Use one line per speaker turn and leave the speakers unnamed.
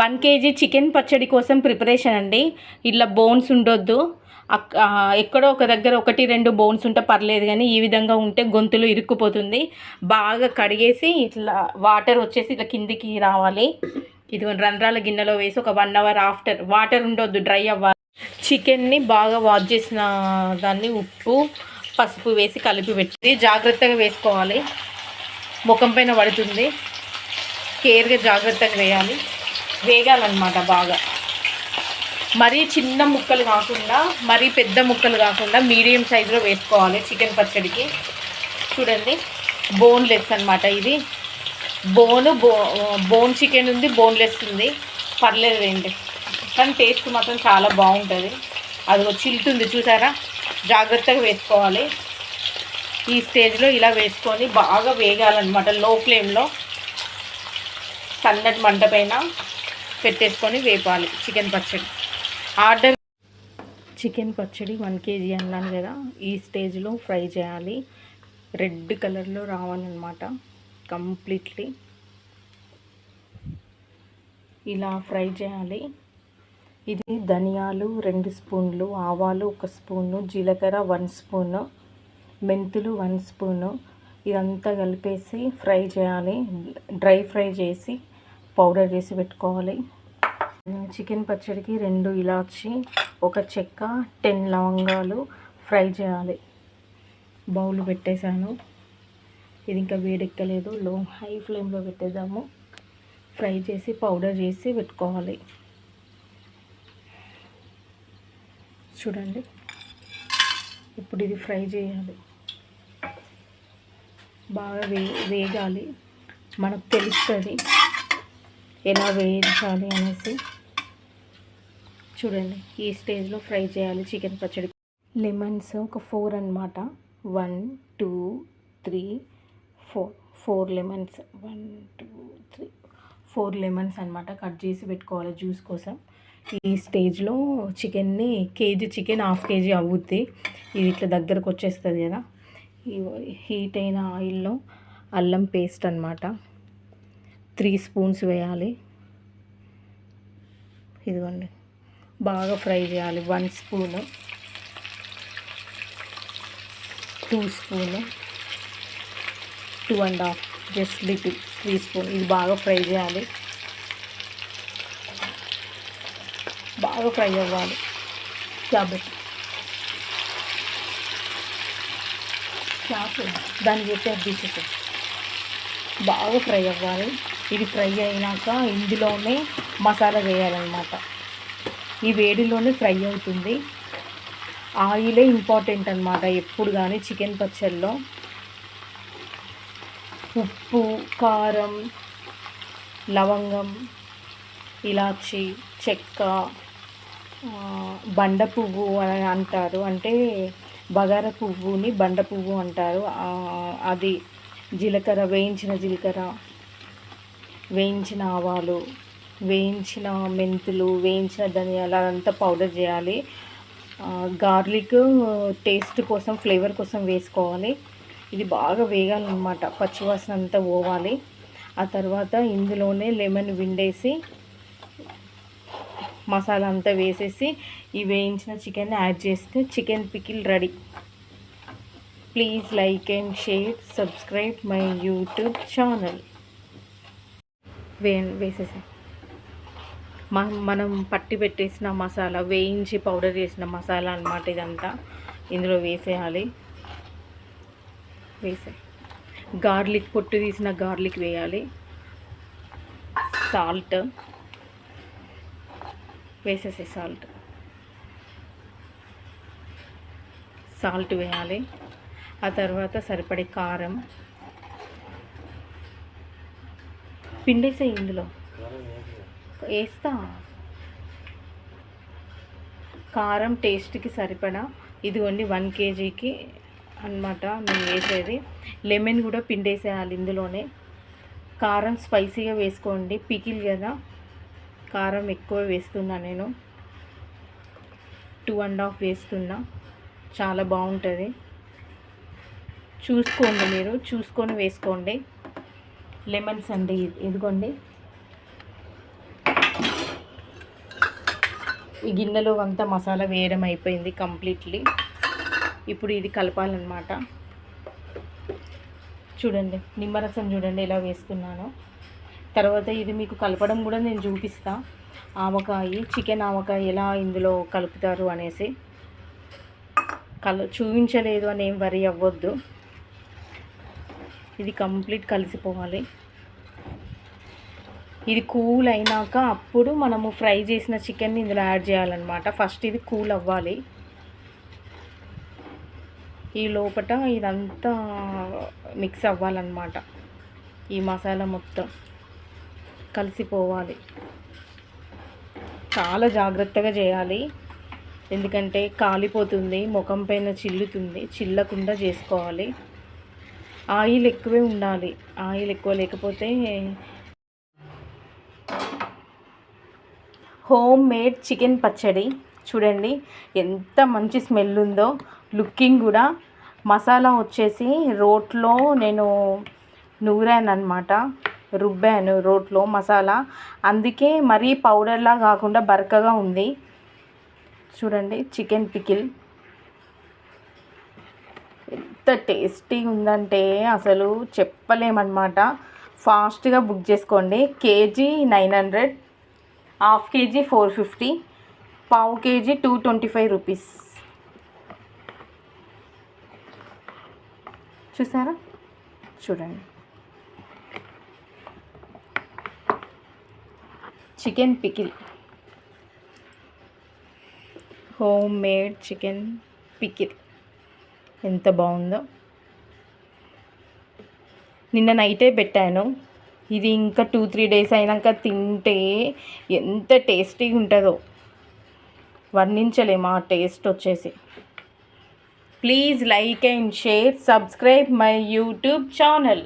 One KG chicken పచ్చడి కోసం preparation అండి. ఇట్లా బోన్స్ ఉండొద్దు. ఎక్కడో ఒక దగ్గర ఒకటి రెండు బోన్స్ ఉంటే పర్లేదు కానీ ఈ విధంగా ఉంటే గొంతులు ఇరుక్కుపోతుంది. బాగా కడిగేసి ఇట్లా వాటర్ వచ్చేసి ఇట్లా కిందికి రావాలి. ఇది రంధ్రాల గిన్నెలో వేసి ఒక వన్ అవర్ ఆఫ్టర్. వాటర్ ఉండొద్దు డ్రై అవ్వాలి. చికెన్ని బాగా వాష్ చేసిన దాన్ని ఉప్పు పసుపు వేసి కలిపి పెట్టి జాగ్రత్తగా వేసుకోవాలి. ముఖం పైన పడుతుంది. కేర్గా జాగ్రత్తగా వేయాలి. వేగాలన్నమాట బాగా. మరీ చిన్న ముక్కలు కాకుండా మరీ పెద్ద ముక్కలు కాకుండా మీడియం సైజులో వేసుకోవాలి చికెన్ పచ్చడికి. చూడండి బోన్లెస్ అనమాట ఇది. బోను బో బోన్ చికెన్ ఉంది బోన్లెస్ ఉంది. పర్లేదు ఏంటి కానీ టేస్ట్ మాత్రం చాలా బాగుంటుంది. అది చిల్తుంది చూసారా? జాగ్రత్తగా వేసుకోవాలి. ఈ స్టేజ్లో ఇలా వేసుకొని బాగా వేగాలన్నమాట లో ఫ్లేమ్లో. సన్నటి మంట పైన. పెట్టేసుకొని వేపాలి చికెన్ పచ్చడి. ఆర్డర్ చికెన్ పచ్చడి వన్ కేజీ అన్నాను కదా ఈ స్టేజ్లో ఫ్రై చేయాలి. రెడ్ కలర్లో రావాలన్నమాట కంప్లీట్లీ. ఇలా ఫ్రై చేయాలి. ఇది ధనియాలు రెండు స్పూన్లు ఆవాలు ఒక స్పూను జీలకర్ర వన్ స్పూను మెంతులు వన్ స్పూను. ఇదంతా కలిపేసి ఫ్రై చేయాలి. డ్రై ఫ్రై చేసి పౌడర్ చేసి పెట్టుకోవాలి. చికెన్ పచ్చడికి రెండు ఇలాచి ఒక చెక్క టెన్ లవంగాలు ఫ్రై చేయాలి. బౌల్ పెట్టేశాను. ఇది ఇంకా వేడెక్కలేదు. లో హై ఫ్లేమ్లో పెట్టేద్దాము. ఫ్రై చేసి పౌడర్ చేసి పెట్టుకోవాలి. చూడండి. ఇప్పుడు ఇది ఫ్రై చేయాలి. బాగా వే వేగాలి. మనకు తెలుస్తుంది. ఎలా వేయించాలి అనేసి. చూడండి ఈ స్టేజ్లో ఫ్రై చేయాలి చికెన్ పచ్చడి. లెమన్స్ ఒక ఫోర్ అన్నమాట. One two three four. Four lemons. One two three. Four lemons అనమాట కట్ చేసి పెట్టుకోవాలి జ్యూస్ కోసం. ఈ స్టేజ్లో చికెన్ని కేజీ చికెన్ హాఫ్ కేజీ అవుద్ది. ఇది ఇట్లా దగ్గరకు వచ్చేస్తుంది కదా. ఈ హీట్ అయిన ఆయిల్లో అల్లం పేస్ట్ అనమాట త్రీ స్పూన్స్ వేయాలి. ఇదిగోండి. బాగా ఫ్రై చేయాలి. One spoon. Two spoon. Two and half. Just little three spoon. ఇది బాగా ఫ్రై చేయాలి. బాగా ఫ్రై అవ్వాలి. కాబట్టి దాన్ని చెప్పి అది బాగా ఫ్రై అవ్వాలి. ఇది ఫ్రై అయినాక ఇందులోనే మసాలా వేయాలన్నమాట. ఈ వేడిలోనే ఫ్రై అవుతుంది. ఆయిలే ఇంపార్టెంట్ అనమాట ఎప్పుడు కానీ చికెన్ పచ్చళ్ళలో. ఉప్పు కారం లవంగం ఇలాచి చెక్క బండ పువ్వు అని అంటారు. అంటే బగార పువ్వుని బండ పువ్వు అంటారు. అది జీలకర్ర వేయించిన జీలకర్ర వేయించిన ఆవాలు వేయించిన మెంతులు వేయించిన ధనియాలు అదంతా పౌడర్ చేయాలి. గార్లిక్ టేస్ట్ కోసం ఫ్లేవర్ కోసం వేసుకోవాలి. ఇది బాగా వేగాలన్నమాట. పచ్చివాసన అంతా పోవాలి. ఆ తర్వాత ఇందులోనే లెమన్ విండేసి మసాలా అంతా వేసేసి ఈ వేయించిన చికెన్ యాడ్ చేస్తే chicken pickle ready. Please like and share subscribe my YouTube channel వే వేసేసాం మనం పట్టి పెట్టేసిన మసాలా వేయించి పౌడర్ చేసిన మసాలా అన్నమాట ఇదంతా. ఇందులో వేసేయాలి. వేసే గార్లిక్ పొట్టు తీసిన గార్లిక్ వేయాలి. సాల్ట్. వేసేసే సాల్ట్. సాల్ట్ వేయాలి. ఆ తర్వాత సరిపడే కారం. పిండేసే ఇందులో. వేస్తా. కారం టేస్ట్కి సరిపడా. ఇదిగోండి వన్ కేజీకి అన్నమాట మేము వేసేది. లెమన్ కూడా పిండేసేయాలి ఇందులోనే. కారం స్పైసీగా వేసుకోండి. పికిల్ కదా. కారం ఎక్కువ వేస్తున్నా నేను. టూ అండ్ హాఫ్ వేస్తున్నా. చాలా బాగుంటుంది. చూసుకోండి మీరు చూసుకొని వేసుకోండి. లెమన్స్ అండి ఇది- ఇదిగోండి. ఈ గిన్నెలో అంతా మసాలా వేయడం అయిపోయింది కంప్లీట్లీ. ఇప్పుడు ఇది కలపాలన్నమాట. చూడండి నిమ్మరసం చూడండి ఎలా వేస్తున్నాను. తర్వాత ఇది మీకు కలపడం కూడా నేను చూపిస్తా. ఆవకాయ చికెన్ ఆవకాయ ఎలా ఇందులో కలుపుతారు అనేసి. కల చూపించలేదు అని ఏం వరి అవ్వద్దు. ఇది కంప్లీట్ కలిసిపోవాలి. ఇది కూల్ అయినాక అప్పుడు మనము ఫ్రై చేసిన చికెన్ని ఇందులో యాడ్ చేయాలన్నమాట. ఫస్ట్ ఇది కూల్ అవ్వాలి. ఈ లోపట ఇదంతా మిక్స్ అవ్వాలన్నమాట. ఈ మసాలా మొత్తం కలిసిపోవాలి. చాలా జాగ్రత్తగా చేయాలి. ఎందుకంటే కాలిపోతుంది ముఖం పైన చిల్లుతుంది చిల్లకుండా చేసుకోవాలి. ఆయిల్ ఎక్కువే ఉండాలి. ఆయిల్ ఎక్కువ లేకపోతే హోమ్ మేడ్ చికెన్ పచ్చడి. చూడండి ఎంత మంచి స్మెల్ ఉందో. లుకింగ్ కూడా. మసాలా వచ్చేసి రోట్లో నేను నూరాను అనమాట రుబ్బాను రోట్లో మసాలా. అందుకే మరీ పౌడర్లా కాకుండా బరకగా ఉంది. చూడండి చికెన్ పికిల్. ఎంత టేస్టీగా ఉందంటే అసలు చెప్పలేమన్నమాట. ఫాస్ట్గా బుక్ చేసుకోండి. KG nine hundred half KG four fifty పావు KG two twenty five rupees. చూసారా? చూడండి. Chicken pickle home made chicken pickle ఎంత బాగుందో. నిన్న నైటే పెట్టాను. ఇది ఇంకా టూ త్రీ డేస్ అయినాక తింటే ఎంత టేస్టీగా ఉంటుందో. వర్ణించలేము ఆ టేస్ట్ వచ్చేసి. Please like and share subscribe my YouTube channel.